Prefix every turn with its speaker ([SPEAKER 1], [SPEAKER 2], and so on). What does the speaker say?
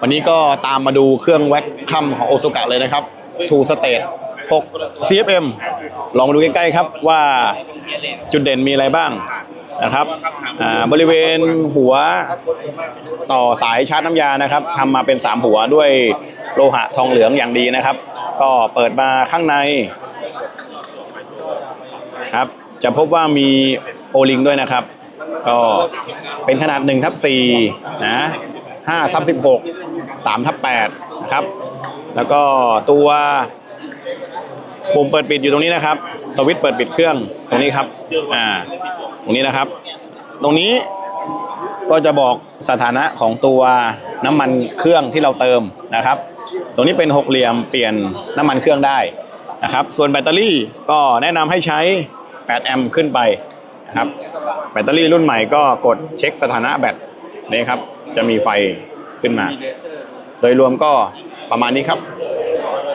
[SPEAKER 1] วันนี้ก็ตามมาดูเครื่องแว็กคัมของโอซุกะเลยนะครับทูสเตท6 CFM ลองมาดูใกล้ๆครับว่าจุดเด่นมีอะไรบ้างนะครับบริเวณหัวต่อสายชาร์จน้ำยานะครับทำมาเป็น 3 หัวด้วยโลหะทองเหลืองอย่างดีนะครับ ก็เปิดมาข้างในครับจะพบว่ามีโอลิงด้วยนะครับ ก็เป็นขนาด1ทับ4นะ 5ทับ16 3ทับ8นะครับ แล้วก็ตัวปุ่มเปิดปิดอยู่ตรงนี้นะครับ สวิตช์เปิดปิดเครื่องตรงนี้ครับ อ่า ตรงนี้นะครับ ตรงนี้ก็จะบอกสถานะของตัวน้ำมันเครื่องที่เราเติมนะครับ ตรงนี้เป็นหกเหลี่ยมเปลี่ยนน้ำมันเครื่องได้นะครับ ส่วนแบตเตอรี่ก็แนะนำให้ใช้ 8 แอมป์ขึ้นไปนะครับ แบตเตอรี่รุ่นใหม่ก็กดเช็คสถานะแบตนี่ครับ จะมีไฟขึ้นมา โดยรวมก็ประมาณนี้ครับ